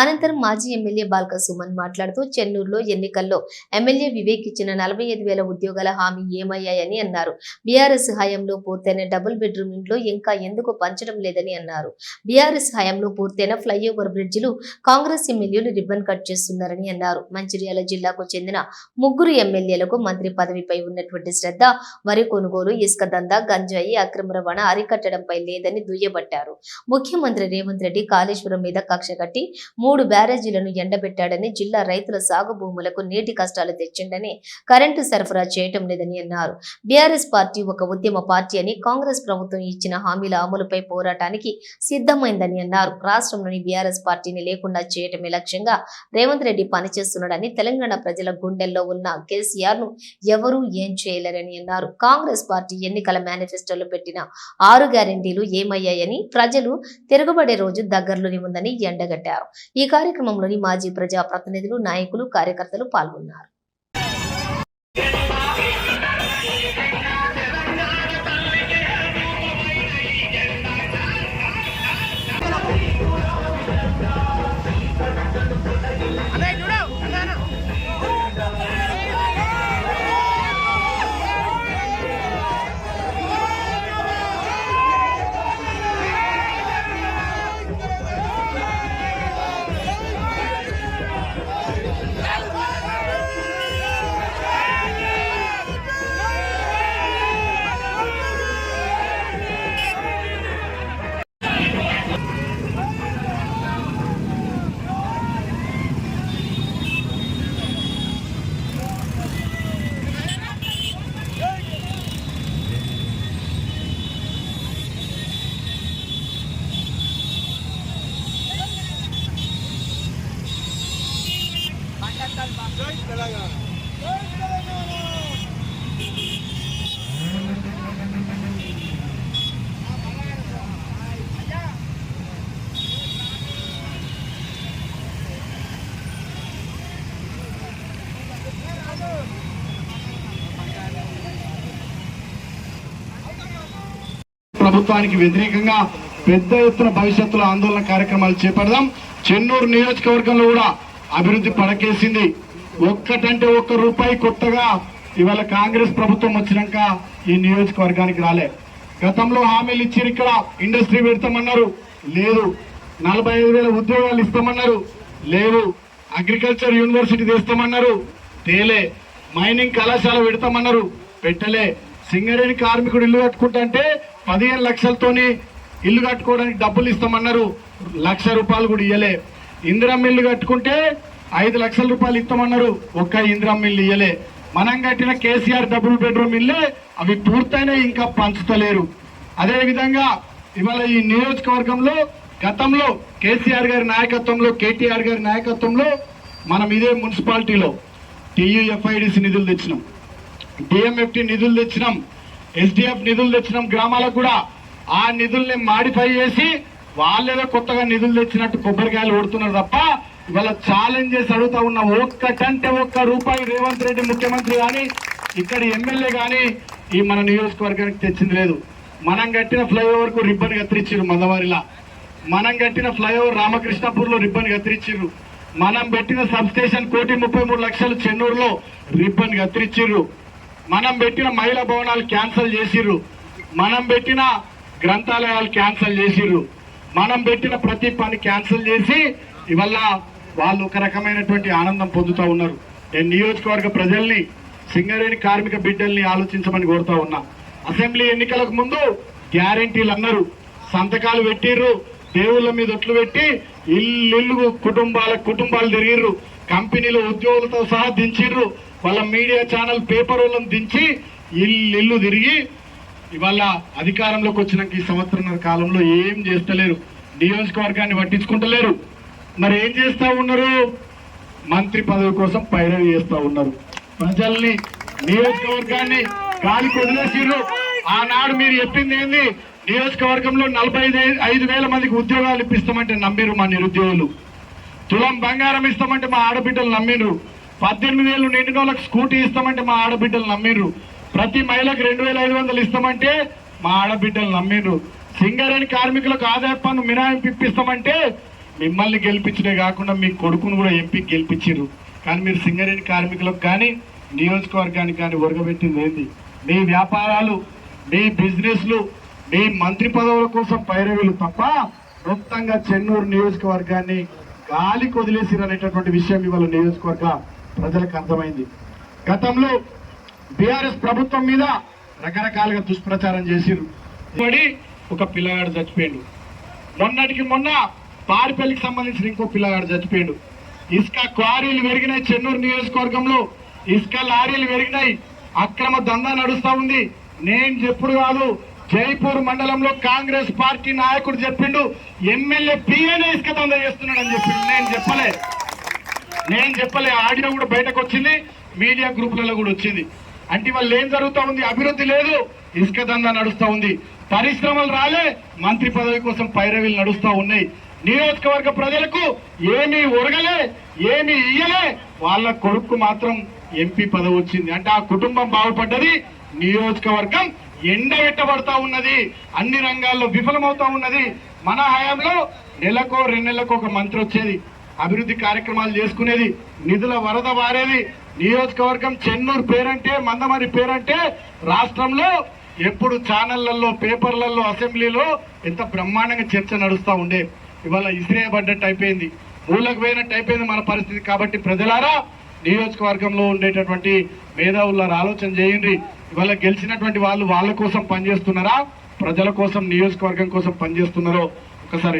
అనంతరం మాజీ ఎమ్మెల్యే బాల్క సుమన్ మాట్లాడుతూ చెన్నూరులో ఎన్నికల్లో ఎమ్మెల్యే వివేక్ ఇచ్చిన నలభై ఐదు వేల ఉద్యోగాల హామీ ఏమయ్యాయని అన్నారు. బీఆర్ఎస్ హయాంలో పూర్తయిన డబుల్ బెడ్రూమ్ ఇంట్లో ఇంకా ఎందుకు పంచడం లేదని అన్నారు. బీఆర్ఎస్ హయాంలో పూర్తయిన ఫ్లైఓవర్ బ్రిడ్జిలు కాంగ్రెస్ ఎమ్మెల్యేలు రిబ్బన్ కట్ చేస్తున్నారని అన్నారు. మంచిర్యాల జిల్లాకు చెందిన ముగ్గురు ఎమ్మెల్యేలకు మంత్రి పదవిపై ఉన్నటువంటి శ్రద్ధ వరి కొనుగోలు ఇసుక దందా గంజాయి అక్రమ రవాణా అరికట్టడంపై లేదని దుయ్యబట్టారు. ముఖ్యమంత్రి రేవంత్ రెడ్డి కాళేశ్వరం మీద కక్ష కట్టి మూడు బ్యారేజీలను ఎండబెట్టాడని జిల్లా రైతుల సాగు భూములకు నీటి కష్టాలు తెచ్చిండని కరెంటు సరఫరా చేయటం లేదని అన్నారు. బీఆర్ఎస్ పార్టీ ఒక ఉద్యమ పార్టీ అని కాంగ్రెస్ ప్రభుత్వం ఇచ్చిన హామీల అమలుపై పోరాటానికి సిద్ధమైందని అన్నారు. రాష్ట్రంలోని బీఆర్ఎస్ పార్టీని లేకుండా చేయటమే లక్ష్యంగా రేవంత్ రెడ్డి పనిచేస్తున్నాడని తెలంగాణ ప్రజల గుండెల్లో ఉన్న కేసీఆర్ను ఎవరూ ఏం చేయలేరని అన్నారు. కాంగ్రెస్ పార్టీ ఎన్నికల మేనిఫెస్టోలో పెట్టిన ఆరు గ్యారెంటీలు ఏమయ్యాయని ప్రజలు తిరగబడే రోజు దగ్గరలోని ఉందని ఎండగట్టారు. ఈ కార్యక్రమంలోని మాజీ ప్రజా ప్రతినిధులు నాయకులు కార్యకర్తలు పాల్గొన్నారు. ప్రభుత్వానికి వ్యతిరేకంగా పెద్ద ఎత్తున భవిష్యత్తులో ఆందోళన కార్యక్రమాలు చేపడదాం. చెన్నూరు నియోజకవర్గంలో కూడా అభివృద్ధి పడకేసింది. ఒక్కటంటే ఒక్క రూపాయి కొత్తగా ఇవాళ కాంగ్రెస్ ప్రభుత్వం వచ్చినాక ఈ నియోజకవర్గానికి రాలే. గతంలో హామీలు ఇచ్చారు ఇక్కడ ఇండస్ట్రీ పెడతామన్నారు. లేదు నలభై ఐదు వేల ఉద్యోగాలు ఇస్తామన్నారు. లేవు అగ్రికల్చర్ యూనివర్సిటీ తెస్తామన్నారు. తేలే మైనింగ్ కళాశాల పెడతామన్నారు. పెట్టలే సింగరేణి కార్మికుడు ఇల్లు కట్టుకుంటా పదిహేను లక్షలతోనే ఇల్లు కట్టుకోవడానికి డబ్బులు ఇస్తామన్నారు. లక్ష రూపాయలు కూడా ఇయ్యలే. ఇందిరమ్మ ఇల్లు కట్టుకుంటే ఐదు లక్షల రూపాయలు ఇస్తామన్నారు. ఒక్క ఇందిరమ్మ ఇల్లు ఇయ్యలే. మనం కట్టిన కేసీఆర్ డబుల్ బెడ్రూమ్ ఇల్లే అవి పూర్తయినా ఇంకా పంచుతలేరు. అదేవిధంగా ఇవాళ ఈ నియోజకవర్గంలో గతంలో కేసీఆర్ గారి నాయకత్వంలో కేటీఆర్ గారి నాయకత్వంలో మనం ఇదే మున్సిపాలిటీలో టీయూఎఫ్ఐడిసి నిధులు తెచ్చినాం. డిఎంఎఫ్టి నిధులు తెచ్చినాం. ఎస్డిఎఫ్ నిధులు తెచ్చినాం గ్రామాలకు కూడా ఆ నిధుల్ని మాడిఫై చేసి వాళ్ళేదో కొత్తగా నిధులు తెచ్చినట్టు కొబ్బరికాయలు కొడుతున్నారు తప్ప ఇవాళ ఛాలెంజ్ చేసి అడుగుతా ఉన్న ఒక్కటంటే ఒక్క రూపాయి రేవంత్ రెడ్డి ముఖ్యమంత్రి కానీ ఇక్కడ ఎమ్మెల్యే కానీ ఈ మన నియోజకవర్గానికి తెచ్చింది లేదు. మనం కట్టిన ఫ్లైఓవర్కు రిబ్బన్ కత్తిరించారు మందవారిలా. మనం కట్టిన ఫ్లైఓవర్ రామకృష్ణపూర్లో రిబ్బన్ కత్తిరించారు మనం పెట్టిన సబ్ స్టేషన్ కోటి ముప్పై మూడు లక్షలు చెన్నూరులో రిబ్బన్ కత్తిరించారు మనం పెట్టిన మహిళా భవనాలు క్యాన్సిల్ చేసిర్రు. మనం పెట్టిన గ్రంథాలయాలు క్యాన్సిల్ చేసిర్రు. మనం పెట్టిన ప్రతి పని క్యాన్సిల్ చేసి ఇవల్ల వాళ్ళు ఒక రకమైనటువంటి ఆనందం పొందుతూ ఉన్నారు. నేను నియోజకవర్గ ప్రజల్ని సింగరేణి కార్మిక బిడ్డల్ని ఆలోచించమని కోరుతా ఉన్నా. అసెంబ్లీ ఎన్నికలకు ముందు గ్యారంటీలు అన్నారు. సంతకాలు పెట్టిర్రు దేవుళ్ళ మీద ఒట్లు పెట్టి ఇల్లు కుటుంబాల కుటుంబాలు తిరిగిర్రు. కంపెనీలో ఉద్యోగులతో సహా దించిర్రు. వాళ్ళ మీడియా ఛానల్ పేపర్ వాళ్ళని దించి ఇల్లు ఇల్లు తిరిగి ఇవాళ అధికారంలోకి వచ్చినాక ఈ సంవత్సరం కాలంలో ఏం చేస్తలేరు. నియోజకవర్గాన్ని పట్టించుకుంటలేరు. మరి ఏం చేస్తూ ఉన్నారు? మంత్రి పదవి కోసం పైరవి చేస్తూ ఉన్నారు. ప్రజల్ని నియోజకవర్గాన్ని గాలికి వదిలేసిర్రు ఆనాడు మీరు చెప్పింది ఏంది? నియోజకవర్గంలో నలభై ఐదు ఐదు వేల మందికి ఉద్యోగాలు ఇప్పిస్తామంటే నమ్మిరు మా నిరుద్యోగులు. తులం బంగారం ఇస్తామంటే మా ఆడబిడ్డలు నమ్మిండ్రు. పద్దెనిమిది వేలు నిండిన వాళ్ళకి స్కూటీ ఇస్తామంటే మా ఆడబిడ్డలు నమ్మిండ్రు. ప్రతి మహిళకు రెండు వేల ఐదు వందలు ఇస్తామంటే మా ఆడబిడ్డలు నమ్మిండ్రు. సింగరేణి కార్మికులకు ఆదాయ పన్ను మినహాయింపు ఇప్పిస్తామంటే మిమ్మల్ని గెలిపించడే కాకుండా మీ కొడుకును కూడా ఎంపీ గెలిపించారు కానీ మీరు సింగరేణి కార్మికులకు కానీ నియోజకవర్గానికి కానీ ఒరగబెట్టింది ఏంది? మీ వ్యాపారాలు మీ బిజినెస్లు మీ మంత్రి పదవుల కోసం పైరవీలు తప్ప మొత్తంగా చెన్నూరు నియోజకవర్గాన్ని గాలికి వదిలేసిరు అనేటటువంటి విషయం ఇవాళ నియోజకవర్గ ప్రజలకు అర్థమైంది. గతంలో బీఆర్ఎస్ ప్రభుత్వం మీద రకరకాలుగా దుష్ప్రచారం చేసిరు. పడి ఒక పిల్లగాడు చచ్చిపోయాడు. మొన్నటికి మొన్న పారిపల్లికి సంబంధించిన ఇంకో పిల్లగాడు చచ్చిపోయాడు. ఇసుక క్వారీలు పెరిగినాయి చెన్నూరు నియోజకవర్గంలో. ఇసుక లారీలు పెరిగినాయి. అక్రమ దందా నడుస్తూ ఉంది. నేను చెప్పుడు కాదు. జైపూర్ మండలంలో కాంగ్రెస్ పార్టీ నాయకుడు చెప్పిండు ఎమ్మెల్యే పిఏనే ఇసుక దందా చేస్తున్నాడు అని చెప్పిండు. నేను చెప్పలే. నేను చెప్పలే. ఆడియో కూడా బయటకు వచ్చింది మీడియా గ్రూపులలో కూడా వచ్చింది. అంటే వాళ్ళు ఏం జరుగుతూ ఉంది? అభివృద్ధి లేదు ఇసుక దందా నడుస్తూ ఉంది. పరిశ్రమలు రాలే మంత్రి పదవి కోసం పైరవీలు నడుస్తూ ఉన్నాయి. నియోజకవర్గ ప్రజలకు ఏమీ ఒరగలే ఏమీ ఇయ్యలే. వాళ్ళ కొడుకు మాత్రం ఎంపీ పదవి వచ్చింది. అంటే ఆ కుటుంబం బాగుపడ్డది నియోజకవర్గం ఎండబెట్టబడతా ఉన్నది అన్ని రంగాల్లో విఫలమవుతా ఉన్నది. మన హయాంలో నెలకో రెండు నెలలకు ఒక మంత్రి వచ్చేది అభివృద్ధి కార్యక్రమాలు చేసుకునేది నిధుల వరద వారేది. నియోజకవర్గం చెన్నూరు పేరంటే మందమరి పేరంటే రాష్ట్రంలో ఎప్పుడు ఛానళ్ళలో పేపర్లలో అసెంబ్లీలో ఎంత బ్రహ్మాండంగా చర్చ నడుస్తూ ఉండే. ఇవాళ ఇసిరేయబడ్డట్టు అయిపోయింది ఊళ్ళకు పోయినట్టు అయిపోయింది మన పరిస్థితి. కాబట్టి ప్రజలారా నియోజకవర్గంలో ఉండేటటువంటి మేధావులారు ఆలోచన చేయండి. ఇవాళ గెలిచినటువంటి వాళ్ళు వాళ్ళ కోసం పనిచేస్తున్నారా? ప్రజల కోసం నియోజకవర్గం కోసం పనిచేస్తున్నారో ఒకసారి